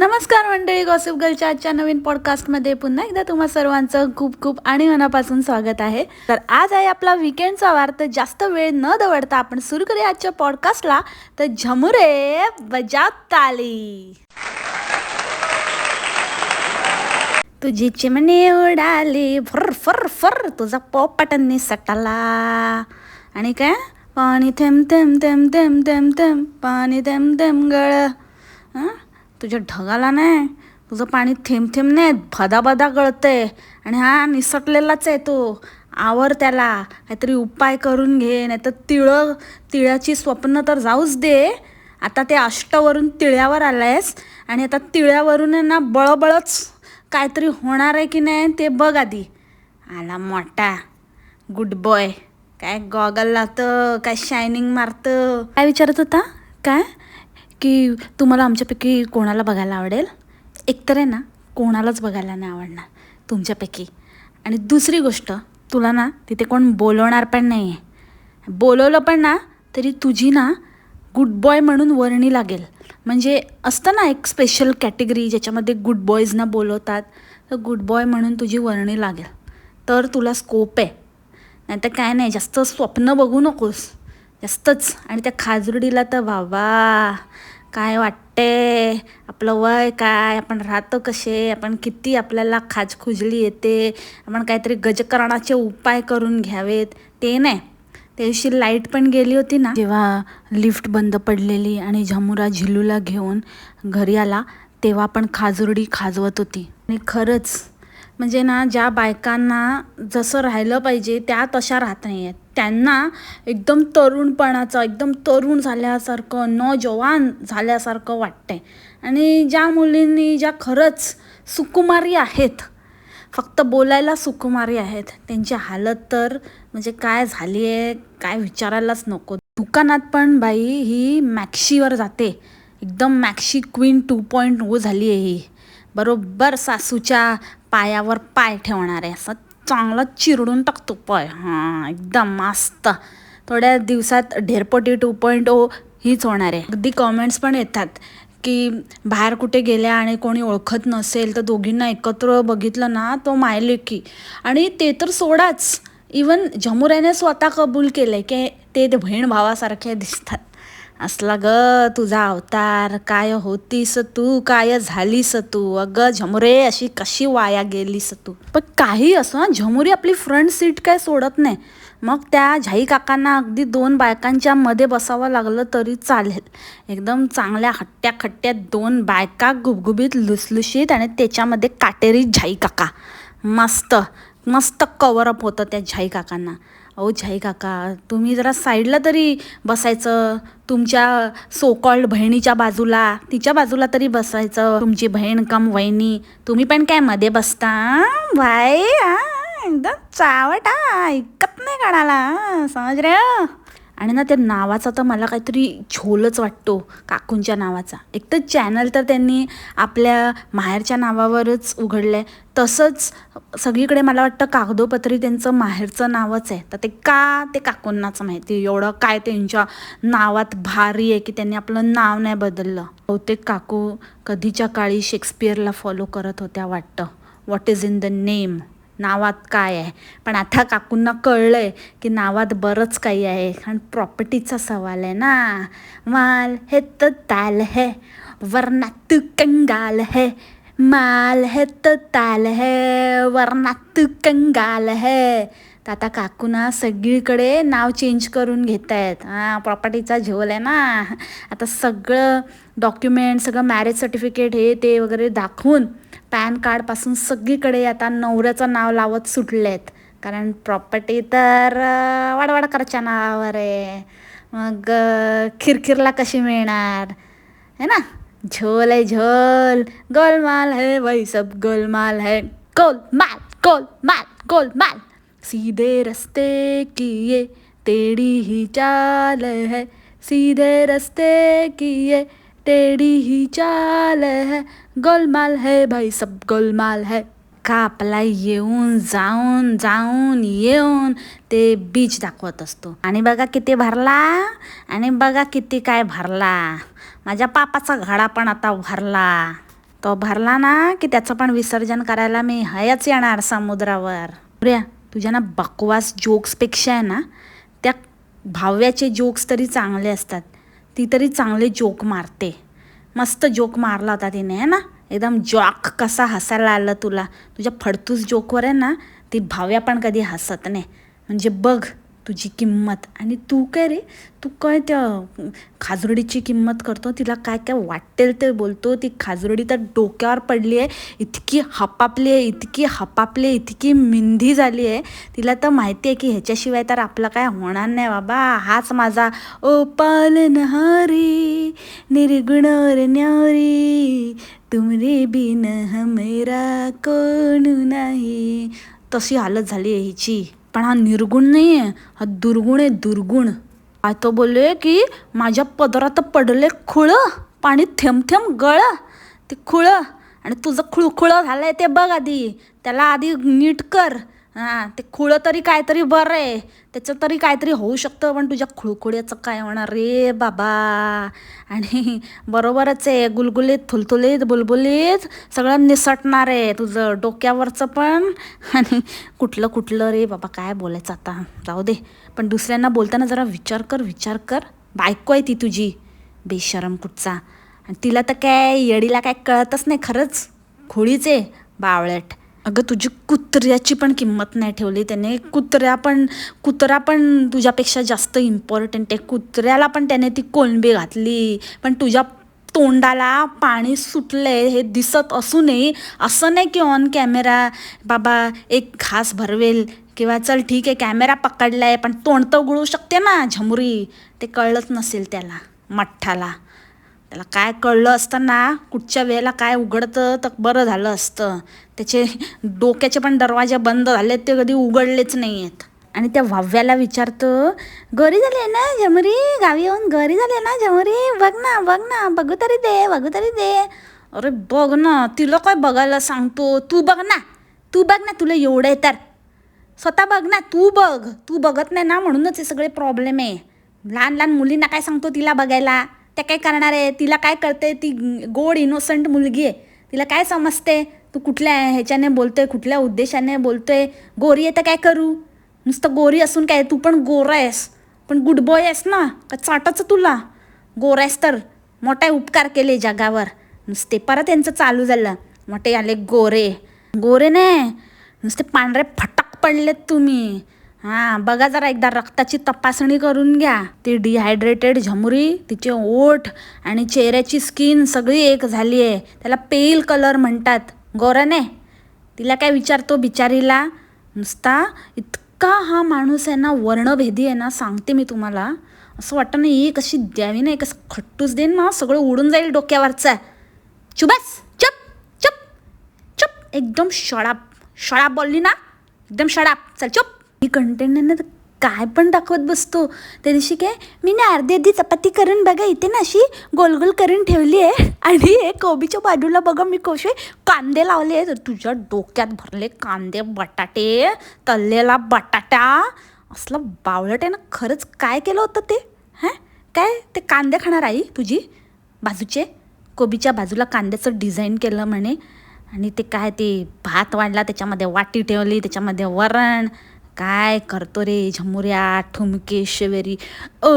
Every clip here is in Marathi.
नमस्कार मंडळी गॉसिप गर्लच्या आजच्या नवीन पॉडकास्टमध्ये पुन्हा एकदा तुम्हा सर्वांचं खूप खूप आणि मनापासून स्वागत आहे. तर आज आहे आपला विकेंडचा वार तर जास्त वेळ न दवडता आपण सुरू करूया आजच्या पॉडकास्टला तर झमुरे बजाव ताली. तुझी चिमणी उडाली फर फर फर तुझा पोपटांनी सटाला. आणि काय? पाणी थेंब थेंब थेंब थेंब थेंब थेंब पाणी थेंब थेंब गळ. हां? तुझ्या ढगाला नाही तुझं पाणी थेंब थेंब नाही भदाभदा भदा गळतंय. आणि हा निसटलेलाच आहे तो. आवर त्याला. काहीतरी उपाय करून घे नाही तर तिळं तिळाची स्वप्न तर जाऊच दे. आता ते अष्टवरून तिळ्यावर आलायस आणि आता तिळ्यावरून आहे ना बळबळच काहीतरी होणार आहे की नाही ते बघ आधी. आला मोठा. गुड बॉय काय गॉगल लावतं काय शायनिंग मारतं. काय विचारत होता? काय? की तुम्हाला आमच्यापैकी कोणाला बघायला आवडेल? एकतर आहे ना कोणालाच बघायला नाही आवडणार तुमच्यापैकी. आणि दुसरी गोष्ट तुला ना तिथे कोण बोलवणार पण नाही आहे बोलवलं पण ना तरी तुझी ना गुड बॉय म्हणून वर्णी लागेल. म्हणजे असतं ना एक स्पेशल कॅटेगरी ज्याच्यामध्ये गुड बॉयजना बोलवतात तर गुड बॉय म्हणून तुझी वर्णी लागेल. तर तुला स्कोप आहे. नाही तर काय नाही जास्त स्वप्न बघू नकोस. जास्तच. आणि त्या खाजुरडीला तर बाबा काय वाटते? आपलं वय काय? आपण राहतो कसे? आपण किती आपल्याला खाज खुजली येते? आपण काहीतरी गजकरणाचे उपाय करून घ्यावेत. ते नाही. त्या दिवशी लाइट पण गेली होती ना. जेव्हा लिफ्ट बंद पडलेली आणि झमुरा झिलूला घेऊन घरी आला. तेव्हा पण खाजुरडी खाजवत होती. आणि खरंच म्हणजे ना ज्या बायकांना जसं राहिलं पाहिजे त्या तशा राहत नाही आहेत त्यांना एकदम तरुणपणाचं एकदम तरुण झाल्यासारखं नौजवान झाल्यासारखं वाटतंय. आणि ज्या मुलींनी ज्या खरंच सुकुमारी आहेत फक्त बोलायला सुकुमारी आहेत त्यांची हालत तर म्हणजे काय झाली आहे काय विचारायलाच नको. दुकानात पण बाई ही मॅक्शीवर जाते. एकदम maxi queen two point O झाली आहे ही. बरोबर सासूच्या पायावर पाय ठेवणार आहे. असं चांगलं चिरडून टाकतो. पाय. हां एकदम मस्त. थोड्या दिवसात ढेरपटी टू पॉईंट ओ हीच होणार आहे. अगदी कॉमेंट्स पण येतात की बाहेर कुठे गेल्या आणि कोणी ओळखत नसेल तर दोघींना एकत्र बघितलं ना तो मायलेकी आणि ते तर सोडाच. इवन जमुऱ्याने स्वतः कबूल केलं आहे की ते ते बहीण भावासारखे दिसतात. असला ग तुझा अवतार काय होतीस तू? काय झालीस तू? अगं झमुरे अशी कशी वाया गेलीस तू? पण काही असं झमुरी आपली फ्रंट सीट काय सोडत नाही. मग त्या झाई काकांना अगदी दोन बायकांच्या मध्ये बसावं लागलं तरी चालेल. एकदम चांगल्या हट्ट्या खट्ट्या दोन बायका गुबगुबीत लुसलुशीत आणि त्याच्यामध्ये काटेरी झाई काका. मस्त मस्त कवरअप होतं त्या झाई काकांना. अहो झाई काका तुम्ही जरा साईडला तरी बसायचं. तुमच्या सोकॉल्ड बहिणीच्या बाजूला तिच्या बाजूला तरी बसायचं. तुमची बहीण कम वहिनी तुम्ही पण काय मध्ये बसता भाई एकदम चावट ऐकत नाही काढाला समज रे? आणि ना त्या नावाचा तर मला काहीतरी झोलच वाटतो काकूंच्या नावाचा. एक तर चॅनल तर त्यांनी आपल्या माहेरच्या नावावरच उघडलं आहे तसंच सगळीकडे मला वाटतं कागदोपत्री त्यांचं माहेरचं नावच आहे. तर ते का ते काकूंनाच माहिती एवढं काय त्यांच्या नावात भारी आहे की त्यांनी आपलं नाव नाही बदललं. बहुतेक काकू कधीच्या काळी शेक्सपियरला फॉलो करत होत्या वाटतं. What is in the name नावात काय आहे? पण आता काकूंना कळलं आहे की नावात बरंच काही आहे. कारण प्रॉपर्टीचा सवाल आहे ना. माल है तर ताल है वरना तू कंगाल है. माल है तर ताल है वरना तू कंगाल है. तर आता काकूना सगळीकडे नाव चेंज करून घेत आहेत हां प्रॉपर्टीचा झोल आहे ना. आता सगळं डॉक्युमेंट सगळं मॅरेज सर्टिफिकेट हे ते वगैरे दाखवून पॅन कार्डपासून सगळीकडे आता नवऱ्याचं नाव लावत सुटले आहेत कारण प्रॉपर्टी तर वाडवाडकरच्या नावावर आहे. मग खिरखिरला कशी मिळणार? है ना? झोल आहे झोल गोलमाल है वही सब गोलमाल है गोलमाल गोलमाल गोलमाल. सीधे रस्ते की ये टेढ़ी ही चाल है. सीधे रस्ते की ये टेढ़ी ही चाल है. गोलमाल है भाई सब गोलमाल है। का आपला येऊन जाऊन जाऊन येऊन ते बीच दाखवत असतो. आणि बघा किती भरला आणि बघा किती काय भरला. माझ्या पापाचा घडा पण आता भरला. तो भरला ना की त्याचं पण विसर्जन करायला मी हयच येणार समुद्रावर. प्रिया तुझ्या ना बकवास जोक्सपेक्षा आहे ना त्या भाव्याचे जोक्स तरी चांगले असतात. ती तरी चांगले जोक मारते. मस्त जोक मारला होता तिने आहे ना? एकदम जॉक कसा हसायला आलं तुला? तुझ्या फडतूस जोकवर आहे ना ती भाव्या पण कधी हसत नाही. म्हणजे बघ तुझी किंमत. आणि तू काय रे? तू काय त्या खाजुरडीची किंमत करतो? तिला काय काय वाटेल ते बोलतो. ती खाजुरडी तर डोक्यावर पडली आहे. इतकी हपापली आहे इतकी हपापली आहे इतकी मिंधी झाली आहे. तिला तर माहिती आहे की ह्याच्याशिवाय तर आपलं काय होणार नाही बाबा. हाच माझा ओ पालनहारी निर्गुण न्यारी. तुमरे बिन हमेरा कोण नाही. तशी हालत झाली आहे हिची. पण हा निर्गुण नाही आहे हा दुर्गुण आहे दुर्गुण. आता तो बोलले की माझ्या पदरात पडले खुळं पाणी थेंब थेंब गळ. ते खुळं. आणि तुझं खुळखुळं झालं आहे ते बघ आधी. त्याला आधी नीट कर. हां ते खुळं तरी काहीतरी बरं आहे. त्याचं तरी काहीतरी होऊ शकतं पण तुझ्या खुळखुळ्याचं काय होणार रे बाबा? आणि बरोबरच आहे गुलगुलीत फुलतुलीत बुलबुलीत सगळं निसटणार आहे तुझं डोक्यावरचं पण. आणि कुठलं कुठलं रे बाबा काय बोलायचं आता? जाऊ दे. पण दुसऱ्यांना बोलताना जरा विचार कर विचार कर. बायको आहे ती तुझी. बेशरम कुठचा. आणि तिला तर काय येडीला काय कळतच नाही खरंच. खोळीचे आहे बावळट. अगं तुझी कुत्र्याची पण किंमत नाही ठेवली त्याने. कुत्र्या पण कुत्रा पण तुझ्यापेक्षा जास्त इम्पॉर्टंट आहे. कुत्र्याला पण त्याने ती कोलंबी घातली. पण तुझ्या तोंडाला पाणी सुटलंय हे दिसत असूनही. असं नाही की ऑन कॅमेरा बाबा एक घास भरवेल किंवा चल ठीक आहे कॅमेरा पकडलाय पण तोंड तर उघडू शकते ना झमुरी. ते कळलंच नसेल त्याला मठ्ठाला. त्याला काय कळलं असतं ना कुठच्या वेळेला काय उघडतं तर बरं झालं असतं. त्याचे डोक्याचे पण दरवाजे बंद झाले ते कधी उघडलेच नाही आहेत आणि त्या व्हाव्याला विचारतं घरी झाले ना झमरी? गावी येऊन घरी झाले ना झमरी? बघ ना बघ ना बघू तरी दे बघू तरी दे. अरे बघ ना तिला काय बघायला सांगतो? तू बघ ना तू बघ ना तुला एवढं आहे तर. स्वतः बघ ना तू बघ. तू बघत नाही ना म्हणूनच हे सगळे प्रॉब्लेम आहे. लहान लहान मुलींना काय सांगतो तिला बघायला? त्या काय करणार आहे? तिला काय करते ती गोड इनोसंट मुलगी आहे. तिला काय समजते तू कुठल्या ह्याच्याने बोलतोय? कुठल्या उद्देशाने बोलतोय? गोरी आहे तर काय करू? नुसतं गोरी असून काय? तू पण गोरा आहेस. पण गुड बॉय आहेस ना? का चाटाचं तुला? गोरा आहेस तर. मोठा उपकार केले जगावर. नुसते परत यांचं चालू झालं. मोठे आले गोरे. गोरे नाही. नुसते पांढरे फटक पडलेत तुम्ही. हां बघा जरा एकदा रक्ताची तपासणी करून घ्या. ती डिहायड्रेटेड झमुरी तिचे ओठ आणि चेहऱ्याची स्किन सगळी एक झाली आहे त्याला पेल कलर म्हणतात. गोराने तिला काय विचारतो बिचारीला? नुसता इतका हा माणूस आहे ना वर्णभेदी आहे ना सांगते मी तुम्हाला. असं वाटतं ना एक अशी द्यावी ना एक असं खट्टूस देईन ना सगळं उडून जाईल डोक्यावरचा. चुबस चप चप चप. एकदम शळाप शळाप बोलली ना? एकदम शडाप चल चुप. मी कंटेंट काय पण दाखवत बसतो. त्या दिवशी काय मी ना अर्धी अर्धी चपाती करून बघा इथे ना अशी गोल गोल करून ठेवली आहे. आणि हे कोबीच्या बाजूला बघा मी कसे कांदे लावले आहेत. तुझ्या डोक्यात भरले कांदे बटाटे तळलेला बटाटा. असलं बावळट आहे ना खरंच काय केलं होतं ते? हां? काय? ते कांदे खाणार आई तुझी? बाजूचे? कोबीच्या बाजूला कांद्याचं डिझाईन केलं म्हणे. आणि ते काय ते भात वाढला त्याच्यामध्ये वाटी ठेवली त्याच्यामध्ये वरण. काय करतो रे झमुऱ्या? ठुमकेश्वरी. ओ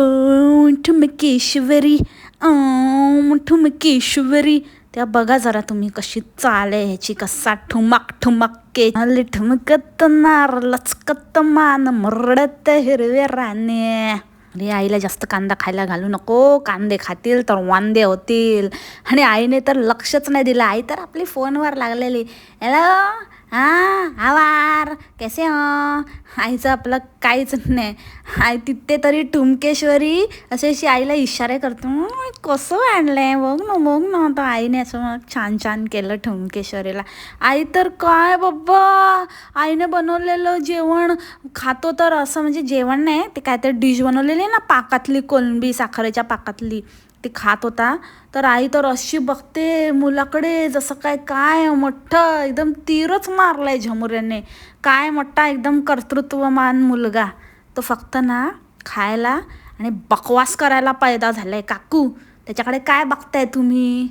ठुमकेश्वरी ओ ठुमकेश्वरी. त्या बघा जरा तुम्ही कशी चाल आहे ह्याची कसा ठुमक ठुमके हल्ली ठुमकत नार लचकत मान मरडत हिरवे राणे. अरे आईला जास्त कांदा खायला घालू नको. कांदे खातील तर वांदे होतील. आणि आईने तर लक्षच नाही दिलं. आई तर आपली फोनवर लागलेली. हॅलो हां आवार कसे हो? आईचं आपलं काहीच नाही. आई तिथे तरी ठुमकेश्वरी अशी अशी आईला इशारे करतो. कसं आणलंय? बघ ना बघ ना तो आईने असं मग छान छान केलं ठुमकेश्वरीला. आई तर काय बाबा? आईने बनवलेलं जेवण खातो तर असं म्हणजे जेवण नाही ते काय तर डिश बनवलेली आहे ना पाकातली कोलंबी साखरेच्या पाकातली. ती खात होता. तर आई तर अशी बघते मुलाकडे जसं काय काय मोठं एकदम तीरच मारलाय झमुऱ्याने. काय मोठा एकदम कर्तृत्वमान मुलगा. तो फक्त ना खायला आणि बकवास करायला पैदा झालाय काकू. त्याच्याकडे काय बघताय तुम्ही?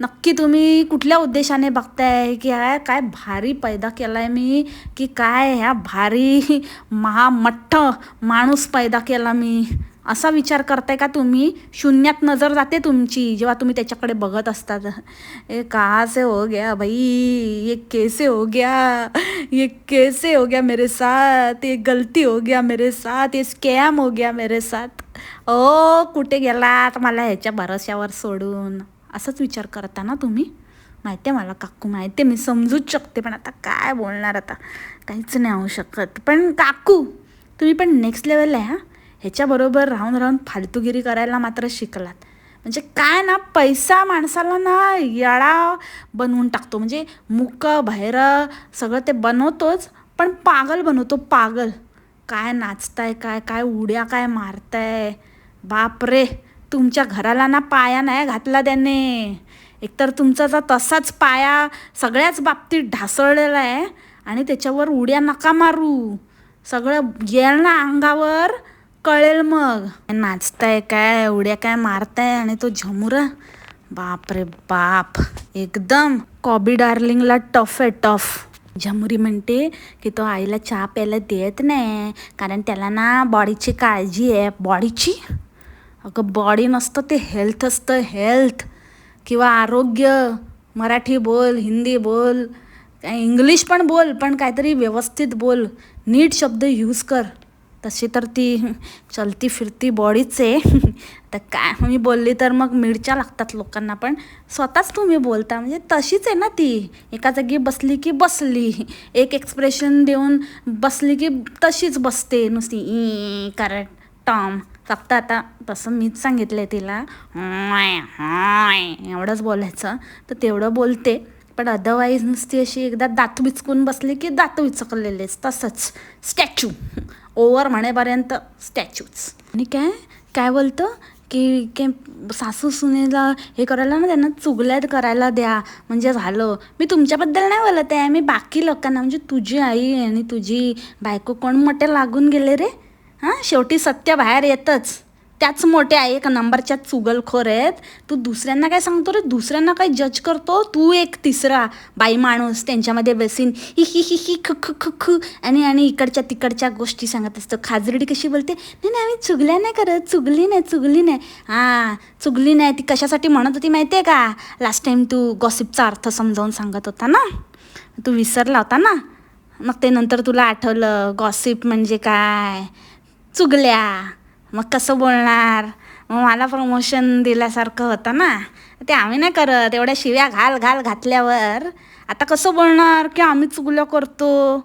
नक्की तुम्ही कुठल्या उद्देशाने बघताय? की काय काय भारी पैदा केलाय मी? की काय ह्या भारी महामठ्ठ माणूस पैदा केला मी? असा विचार करताय का तुम्ही? शून्यात नजर जाते तुमची जेव्हा तुम्ही त्याच्याकडे बघत असतात. ए का से हो गया भाई? ये कैसे हो गया? ये कैसे हो गया मेरे साथ? ये गलती हो गया मेरे साथ? ये स्कॅम हो गया मेरे साथ? ओ कुठे गेलात मला ह्याच्या भरोश्यावर सोडून? असंच विचार करता ना तुम्ही? माहिती आहे मला काकू माहिती आहे मी समजूच शकते पण आता काय बोलणार आता? काहीच नाही होऊ शकत. पण काकू तुम्ही पण नेक्स्ट लेवलला आहे हां? ह्याच्याबरोबर राहून राहून फालतूगिरी करायला मात्र शिकलात. म्हणजे काय ना पैसा माणसाला ना याळा बनवून टाकतो. म्हणजे मुक बाहेर सगळं ते बनवतोच पण पागल बनवतो पागल. काय नाचताय काय काय उड्या काय मारताय? बापरे! तुमच्या घराला ना पाया नाही घातला त्याने. एकतर तुमचा जर तसाच पाया सगळ्याच बाबतीत ढासळलेला आहे आणि त्याच्यावर उड्या नका मारू. सगळं येळ ना अंगावर कळेल मग. नाचताय काय उड्या काय मारताय आणि तो झमुरा? बाप रे बाप. एकदम. कॉबी डार्लिंगला टफ आहे टफ. झमुरी म्हणते की तो आईला चहा प्यायला देत नाही कारण त्याला ना बॉडीची काळजी आहे. बॉडीची? अगं बॉडी नसतं ते हेल्थ असतं. हेल्थ. किंवा आरोग्य. मराठी बोल हिंदी बोल काय इंग्लिश पण बोल पण काहीतरी व्यवस्थित बोल. नीट शब्द यूज कर. तशी तर ती चलती फिरती बॉडीच आहे. तर काय मी बोलली तर मग मिरच्या लागतात लोकांना पण स्वतःच तुम्ही बोलता. म्हणजे तशीच आहे ना ती. एका जागी बसली की बसली. एक एक्सप्रेशन देऊन बसली की तशीच बसते नुसती. ई कारण टॉम. फक्त आता तसं मीच सांगितलं आहे तिला "होय, एवढंच बोलायचं. तर तेवढं बोलते. पण अदरवाईज नुसती अशी एकदा दात विचकून बसली की दात विचकलेलेच तसंच. स्टॅच्यू ओवर म्हणेपर्यंत स्टॅच्यूच आणि काय? काय बोलतं? की के सासू सुनेला हे करायला ना त्यांना चुगल्यात करायला द्या. म्हणजे झालं. मी तुमच्याबद्दल नाही बोलत आहे. मी बाकी लोकांना म्हणजे तुझी आई आणि तुझी बायको कोण मोठे लागून गेले रे? हां? शेवटी सत्य बाहेर येतच. त्याच मोठ्या एक नंबरच्या चुगलखोर आहेत. तू दुसऱ्यांना काय सांगतो रे? दुसऱ्यांना काय जज करतो? तू एक तिसरा बाई माणूस त्यांच्यामध्ये बसीन. हि हि हि हि ख ख ख ख आणि आणि इकडच्या तिकडच्या गोष्टी सांगत असतो. खाजरडी कशी बोलते? नाही नाही आम्ही चुगल्या नाही करत. चुगली नाही चुगली नाही. हां चुगली नाही. ती कशासाठी म्हणत होती माहिती आहे का? लास्ट टाईम तू गॉसिपचा अर्थ समजावून सांगत होता ना? तू विसरला होता ना? मग ते नंतर तुला आठवलं गॉसिप म्हणजे काय? चुगल्या. मग कसं बोलणार? मग मला प्रमोशन दिल्यासारखं होतं ना. ते आम्ही नाही करत. एवढ्या शिव्या घाल घाल घातल्यावर. आता कसं बोलणार? की आम्ही चुगल्या करतो.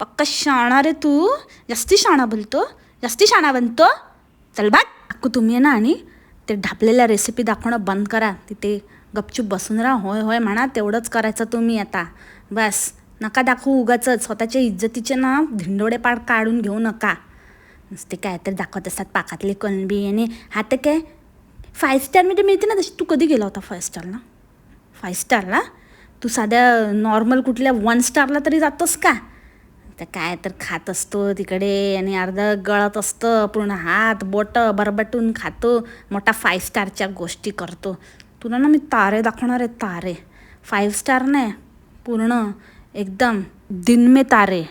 पक्का शाणा रे तू. जास्ती शाणा बोलतो. जास्ती शाणा बनतो. चल बा अक्कू तुम्ही आहे ना आणि ते ढापलेल्या रेसिपी दाखवणं बंद करा. तिथे गपचूप बसून राहा. होय होय म्हणा. तेवढंच करायचं तुम्ही आता. बस. नका दाखवू उगाच स्वतःच्या इज्जतीचे ना धिंडोडे पाड काढून घेऊ नका. नुसते काय तर दाखवत असतात पाकातले कणबी आणि हा तर काय फाय स्टारमध्ये मिळते ना तशी. तू कधी गेला होता फाय स्टारला फाय स्टारला तू साध्या नॉर्मल कुठल्या वन स्टारला तरी जातोस का? तर काय तर खात असतो तिकडे आणि अर्धं गळत असतं पूर्ण हात बोटं बरबटून खातो मोठा फाय स्टारच्या गोष्टी करतो. तुला ना मी तारे दाखवणार आहे तारे. फाईव्ह स्टार नाही पूर्ण एकदम दिनमे तारे.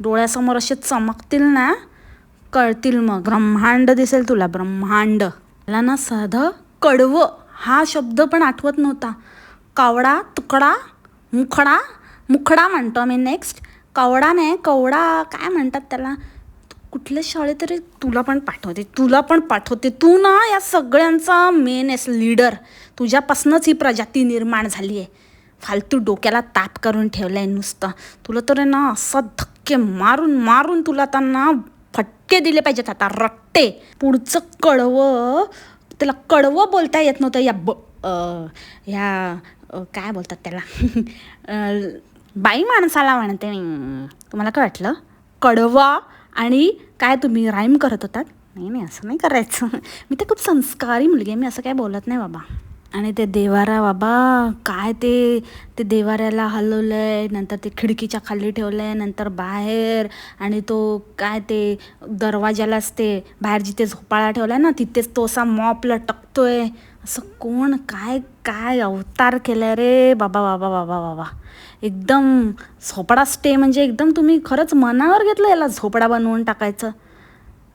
डोळ्यासमोर असे चमकतील ना कळतील मग. ब्रह्मांड दिसेल तुला. ब्रह्मांड. मला ना साधं कडवं हा शब्द पण आठवत नव्हता. कावडा तुकडा मुखडा मुखडा म्हणतो आम्ही नेक्स्ट कवडा नाही कवडा काय म्हणतात त्याला? कुठल्या शाळेत तरी तुला पण पाठवते तुला पण पाठवते. तू ना या सगळ्यांचा मेन एस लीडर तुझ्यापासूनच ही प्रजाती निर्माण झाली आहे. फालतू डोक्याला ताप करून ठेवलं आहे नुसतं. तुला तर आहे ना असं धक्के मारून मारून तुला त्यांना फटके दिले पाहिजेत. आता रट्टे. पुढचं कडवं त्याला कडवं बोलता येत नव्हतं. या ब ह्या काय बोलतात त्याला? बाई माणसाला म्हणते मी. तुम्हाला काय वाटलं? कडवा आणि काय तुम्ही राईम करत होतात? नाही नाही असं नाही करायचं. मी तर खूप संस्कारी मुलगी आहे. मी असं काय बोलत नाही बाबा. आणि ते देवारा बाबा काय ते ते देवाऱ्याला हलवलं आहे नंतर ते खिडकीच्या खाली ठेवलं आहे नंतर बाहेर आणि तो काय ते दरवाजालाच ते बाहेर जिथे झोपाळा ठेवला आहे ना तिथेच तो असा मॉप लटकतोय असं कोण काय काय अवतार केलाय रे बाबा बाबा बाबा बाबा. एकदम झोपडा स्टे म्हणजे एकदम तुम्ही खरंच मनावर घेतलं याला झोपडा बनवून टाकायचं.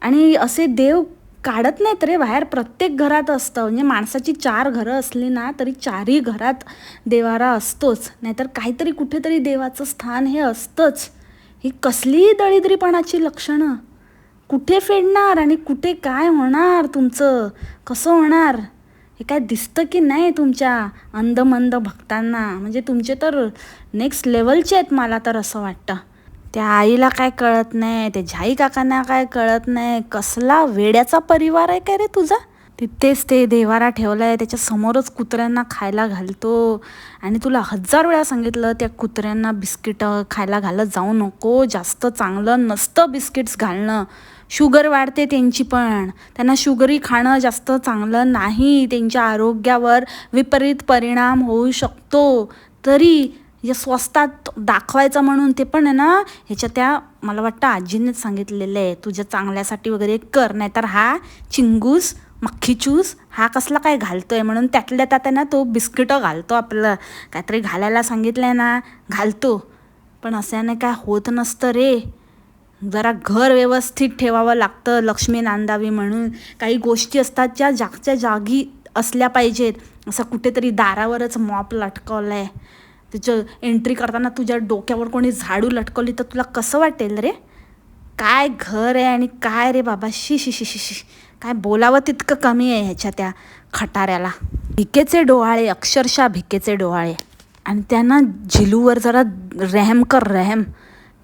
आणि असे देव काढत नाहीत रे बाहेर. प्रत्येक घरात असतं. म्हणजे माणसाची चार घरं असली ना तरी चारही घरात देवारा असतोच. नाहीतर काहीतरी कुठेतरी देवाचं स्थान हे असतंच. ही कसली दळिद्रीपणाची लक्षणं. कुठे फेडणार आणि कुठे काय होणार तुमचं? कसं होणार? हे काय दिसतं की नाही तुमच्या अंधमंद भक्तांना? म्हणजे तुमचे तर नेक्स्ट लेवलचे आहेत मला तर असं वाटतं. त्या आईला काय कळत नाही त्या झाई काकांना काय कळत नाही कसला वेड्याचा परिवार आहे काय रे तुझा? तिथेच ते देवारा ठेवलाय त्याच्या समोरच कुत्र्यांना खायला घालतो. आणि तुला हजार वेळा सांगितलं त्या कुत्र्यांना बिस्किट खायला घालत जाऊ नको जास्त चांगलं नसतं बिस्किट्स घालणं. शुगर वाढते त्यांची पण. त्यांना शुगरी खाणं जास्त चांगलं नाही त्यांच्या आरोग्यावर विपरीत परिणाम होऊ शकतो. तरी या स्वस्तात दाखवायचं म्हणून ते पण आहे ना ह्याच्या त्या मला वाटतं आजीनेच सांगितलेलं आहे तुझ्या चांगल्यासाठी वगैरे कर नाहीतर हा चिंगूस मख्खीचूस हा कसला काय घालतोय म्हणून त्यातल्या त्यात आहे ना तो बिस्किटं घालतो आपलं. काहीतरी घालायला सांगितलं आहे ना घालतो. पण असल्याने काय होत नसतं रे. जरा घर व्यवस्थित ठेवावं लागतं लक्ष्मी नांदावी म्हणून. काही गोष्टी असतात ज्या जागच्या जागी असल्या पाहिजेत. असं कुठेतरी दारावरच मॉप लटकवलं आहे तिचं एंट्री करताना तुझ्या डोक्यावर कोणी झाडू लटकवली तर तुला कसं वाटेल रे? काय घर आहे आणि काय रे बाबा? शी शी शी शी शी. काय बोलावं तितकं कमी आहे ह्याच्या त्या खटाऱ्याला. भिकेचे डोहाळे अक्षरशः भिकेचे डोहाळे. आणि त्यांना झिलूवर जरा रॅम कर रॅम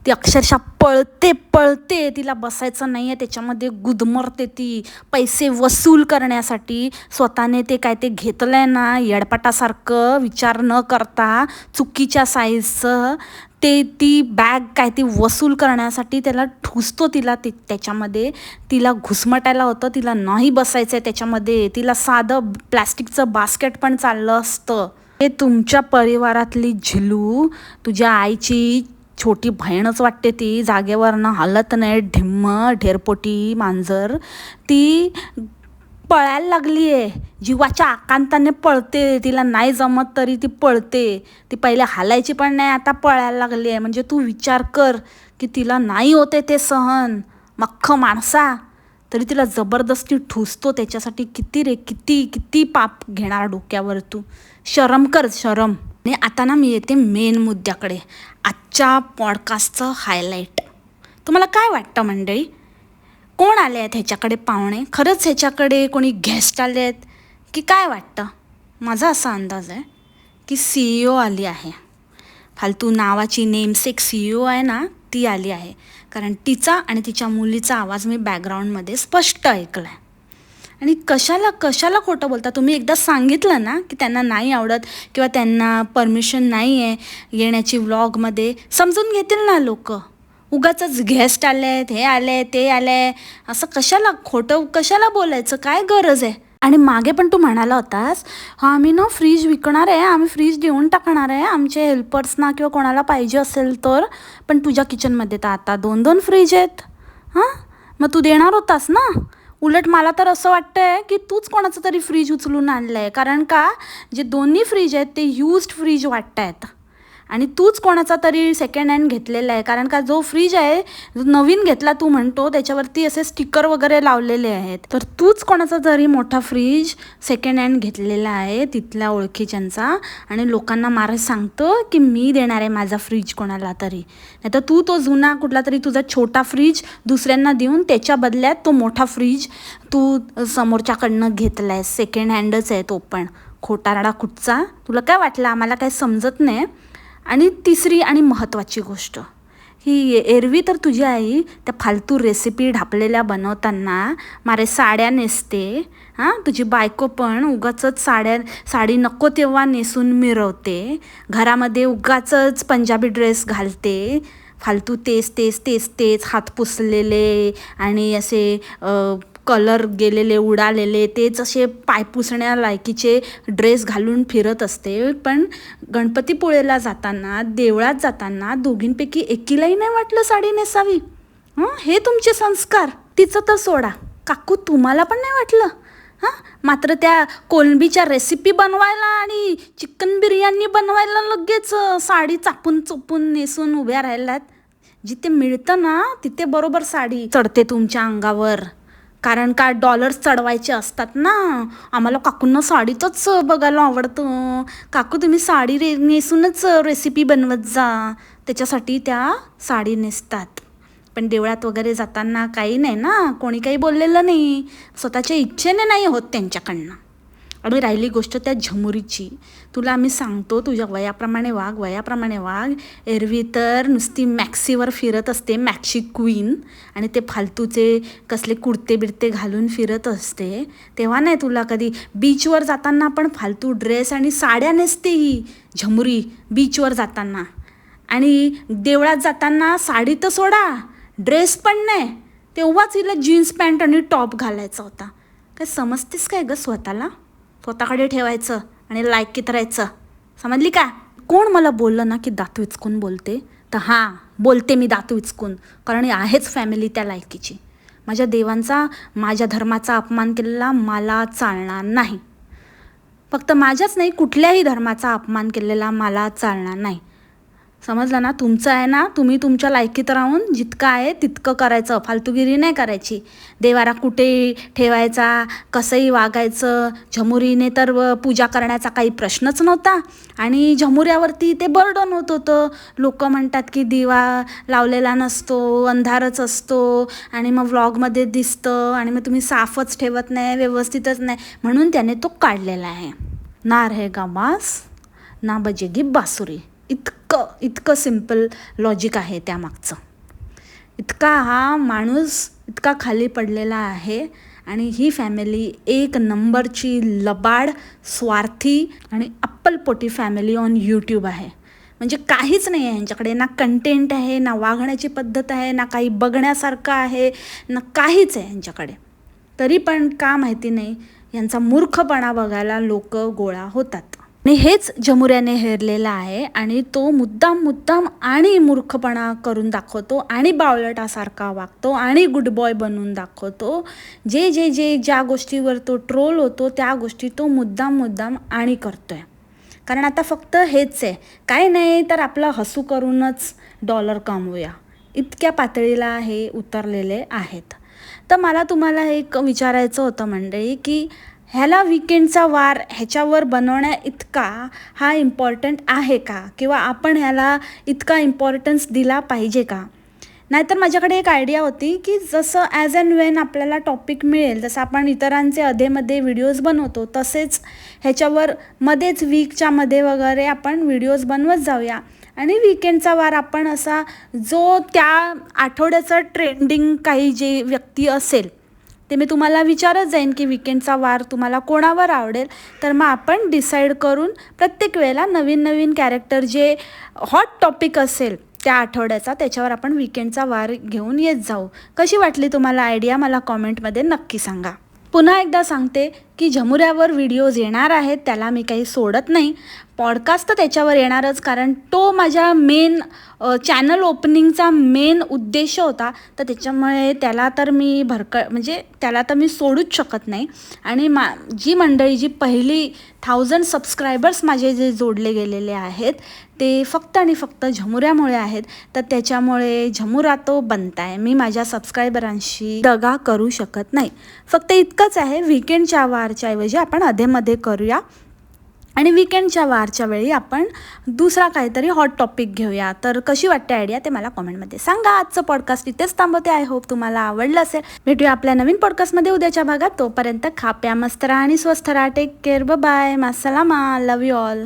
ती अक्षरशः पळते पळते. तिला बसायचं नाही आहे त्याच्यामध्ये गुदमरते ती. पैसे वसूल करण्यासाठी स्वतःने ते काय ते घेतलं आहे ना येडपाटासारखं विचार न करता चुकीच्या साईजचं ते ती बॅग काय ती वसूल करण्यासाठी त्याला ठुसतो तिला. ते त्याच्यामध्ये तिला घुसमटायला होतं. तिला नाही बसायचं आहे त्याच्यामध्ये. तिला साधं प्लॅस्टिकचं बास्केट पण चाललं असतं. हे तुमच्या परिवारातली झिलू तुझ्या आईची छोटी बहीणच वाटते ती जागेवरनं हलत नाही ढिम्म ढेरपोटी मांजर. ती पळायला लागली आहे जीवाच्या आकांताने पळते. तिला नाही जमत तरी ती पळते. ती पहिले हालायची पण नाही आता पळायला लागली आहे म्हणजे तू विचार कर की तिला नाही होते ते सहन. मख्ख माणसा. तरी तिला जबरदस्ती ठुसतो त्याच्यासाठी किती रे किती किती पाप घेणार डोक्यावर तू. शरम कर शरम. आणि आता ना मी येते मेन मुद्द्याकडे. आजच्या पॉडकास्टचं हायलाईट तुम्हाला काय वाटतं मंडळी? कोण आले आहेत ह्याच्याकडे पाहुणे? खरंच ह्याच्याकडे कोणी गेस्ट आले आहेत? की काय वाटतं? माझा असा अंदाज आहे की सी ई ओ आली आहे. फालतू नावाची नेमसेक सी ई ओ आहे ना ती आली आहे. कारण तिचा आणि तिच्या मुलीचा आवाज मी बॅकग्राऊंडमध्ये स्पष्ट ऐकला आहे आणि कशाला कशाला खोटं बोलता? तुम्ही एकदा सांगितलं ना की त्यांना नाही आवडत किंवा त्यांना परमिशन नाही आहे येण्याची व्लॉगमध्ये समजून घेतील ना लोक. उगाच गेस्ट आले आहेत हे आले ते आले असं कशाला खोटं कशाला बोलायचं? काय गरज आहे? आणि मागे पण तू म्हणाला होतास हा आम्ही ना फ्रीज विकणार आहे आम्ही फ्रीज देऊन टाकणार आहे. आमचे हेल्पर्सना किंवा कोणाला पाहिजे असेल तर पण तुझ्या किचनमध्ये तर आता दोन दोन फ्रीज आहेत. हां? मग तू देणार होतास ना? उलट मला तर असं वाटतं आहे की तूच कोणाचं तरी फ्रीज उचलून आणलं आहे कारण का जे दोन्ही फ्रीज आहेत ते यूज्ड फ्रीज वाटत आहेत आणि तूच कोणाचा तरी सेकंड हँड घेतलेला आहे. कारण का जो फ्रीज आहे जो नवीन घेतला तू म्हणतो त्याच्यावरती असे स्टिकर वगैरे लावलेले आहेत. तर तूच कोणाचा तरी मोठा फ्रीज सेकंड हँड घेतलेला आहे तिथल्या ओळखीच्यांचा आणि लोकांना मारे सांगतो की मी देणार आहे माझा फ्रीज कोणाला तरी. नाही तर तू तो जुना कुठला तरी तुझा छोटा फ्रीज दुसऱ्यांना देऊन त्याच्या बदल्यात तो मोठा फ्रीज तू समोरच्याकडनं घेतला आहे सेकंड हँडच आहे तो पण. खोटारडा कुठचा? तुला काय वाटलं? आम्हाला काय समजत नाही. आणि तिसरी आणि महत्त्वाची गोष्ट ही एरवी तर तुझी आई त्या फालतू रेसिपी ढापलेल्या बनवताना मारे साड्या नेसते हां? तुझी बायको पण उगाचंच साड्या साडी नको तेव्हा नेसून मिरवते घरामध्ये उगाचच पंजाबी ड्रेस घालते फालतू तेच तेच तेच तेच हात पुसलेले आणि असे कलर गेलेले उडालेले तेच असे पायपुसण्या लायकीचे ड्रेस घालून फिरत असते. पण गणपतीपुळेला जाताना देवळात जाताना दोघींपैकी एकीलाही नाही वाटलं साडी नेसावी. हं? हे तुमचे संस्कार. तिचं तर सोडा. काकू तुम्हाला पण नाही वाटलं? हां? मात्र त्या कोलंबीच्या रेसिपी बनवायला आणि चिकन बिर्याणी बनवायला लगेच साडी चापून चुपून नेसून उभ्या राहिल्यात. जिथे मिळतं ना तिथे बरोबर साडी चढते तुमच्या अंगावर. कारण का डॉलर्स चढवायचे असतात ना? आम्हाला काकूंना साडीतच बघायला आवडतं. काकू तुम्ही साडी रे नेसूनच रेसिपी बनवत जा. त्याच्यासाठी त्या साडी नेसतात. पण देवळात वगैरे जाताना काही नाही ना? कोणी काही बोललेलं नाही. स्वतःच्या इच्छेने नाही होत त्यांच्याकडनं. आणि राहिली गोष्ट त्या झमुरीची. तुला आम्ही सांगतो तुझ्या वयाप्रमाणे वाघ वयाप्रमाणे वाघ एरवी तर नुसती मॅक्सीवर फिरत असते मॅक्सी क्वीन. आणि ते फालतूचे कसले कुडते बिडते घालून फिरत असते. तेव्हा नाही तुला कधी बीचवर जाताना पण फालतू ड्रेस आणि साड्या नेसते ही झमुरी बीचवर जाताना. आणि देवळात जाताना साडी तर सोडा ड्रेस पण नाही. तेव्हाच हिला जीन्स पॅन्ट आणि टॉप घालायचा होता. काय समजतेस काय ग स्वतःला? स्वतःकडे ठेवायचं आणि लायकीत राहायचं. समजली का? कोण मला बोललं ना की दातू इचकून बोलते? तर हां बोलते मी दातू इचकून. कारण आहेच फॅमिली त्या लायकीची. माझ्या देवांचा माझ्या धर्माचा अपमान केलेला मला चालणार नाही. फक्त माझ्याच नाही कुठल्याही धर्माचा अपमान केलेला मला चालणार नाही. समजलं ना? तुमचं आहे ना तुम्ही तुमच्या लायकीत राहून जितकं आहे तितकं करायचं. फालतूगिरी नाही करायची. देवारा कुठे ठेवायचा कसंही वागायचं झमुरीने तर व पूजा करण्याचा काही प्रश्नच नव्हता. आणि झमुऱ्यावरती ते बर्डन होत होतं. लोक म्हणतात की दिवा लावलेला नसतो अंधारच असतो. आणि मग व्लॉगमध्ये दिसतं आणि मग तुम्ही साफच ठेवत नाही व्यवस्थितच नाही. म्हणून त्याने तो काढलेला आहे. ना रहेगा बास ना बजेगी बासुरी. इतकं इतकं सिंपल लॉजिक आहे त्यामागचं. इतका हा माणूस इतका खाली पडलेला आहे आणि ही फॅमिली एक नंबरची लबाड स्वार्थी आणि अप्पलपोटी फॅमिली ऑन यूट्यूब आहे. म्हणजे काहीच नाही आहे यांच्याकडे ना कंटेंट आहे ना वागण्याची पद्धत आहे ना काही बघण्यासारखं आहे ना काहीच आहे यांच्याकडे तरी पण का माहिती नाही यांचा मूर्खपणा बघायला लोक गोळा होतात. आणि हेच जमुऱ्याने हेरलेला आहे आणि तो मुद्दाम मुद्दाम आणि मूर्खपणा करून दाखवतो आणि बावळटासारखा वागतो आणि गुड बॉय बनवून दाखवतो. जे जे जे ज्या गोष्टीवर तो ट्रोल होतो त्या गोष्टी तो मुद्दाम मुद्दाम आणि करतोय. कारण आता फक्त हेच आहे. काय नाही तर आपलं हसू करूनच डॉलर कमवूया. इतक्या पातळीला हे उतरलेले आहेत. तर मला तुम्हाला एक विचारायचं होतं मंडळी की ह्याला विकेंडचा वार ह्याच्यावर बनवण्या इतका हा इम्पॉर्टंट आहे का? किंवा आपण ह्याला इतका इम्पॉर्टन्स दिला पाहिजे का? नाहीतर माझ्याकडे एक आयडिया होती की जसं ॲज अँड वेन आपल्याला टॉपिक मिळेल जसं आपण इतरांचे अधेमध्ये व्हिडिओज बनवतो तसेच ह्याच्यावर मध्येच वीकच्या मध्ये वगैरे आपण व्हिडिओज बनवत जाऊया. आणि विकेंडचा वार आपण असा जो त्या आठवड्याचं ट्रेंडिंग काही जे व्यक्ती असेल ते मी तुम्हाला विचारत जाईन की विकेंडचा वार तुम्हाला कोणावर आवडेल? तर मग आपण डिसाईड करून प्रत्येक वेळेला नवीन नवीन कॅरेक्टर जे हॉट टॉपिक असेल त्या आठवड्याचा त्याच्यावर आपण विकेंडचा वार घेऊन येत जाऊ. कशी वाटली तुम्हाला आयडिया मला कॉमेंटमध्ये नक्की सांगा. पुन्हा एकदा सांगते की झमुऱ्यावर व्हिडिओज येणार आहेत त्याला मी काही सोडत नाही. पॉडकास्ट तर त्याच्यावर येणारच कारण तो माझ्या मेन चॅनल ओपनिंगचा मेन उद्देश होता. तर त्याच्यामुळे त्याला तर मी भरक म्हणजे त्याला तर मी सोडूच शकत नाही. आणि मा जी मंडळी जी पहिली थाउजंड सबस्क्रायबर्स माझे जे जोडले गेलेले आहेत ते फक्त आणि फक्त झमुऱ्यामुळे आहेत. तर त्याच्यामुळे झमुरा तो बनत आहे. मी माझ्या सबस्क्रायबरांशी दगा करू शकत नाही. फक्त इतकंच आहे विकेंडच्या वारच्या ऐवजी आपण अधेमध्ये करूया. आणि विकेंडच्या वारच्या वेळी आपण दुसरा काहीतरी हॉट टॉपिक घेऊया. तर कशी वाटते आयडिया ते मला कॉमेंटमध्ये सांगा. आजचं पॉडकास्ट इथेच थांबवते. आय होप तुम्हाला आवडलं असेल. भेटूया आपल्या नवीन पॉडकास्टमध्ये उद्याच्या भागात. तोपर्यंत खाप्या मस्त राहा आणि स्वस्थ राहा. टेक केअर बाय मासलामा लव यू ऑल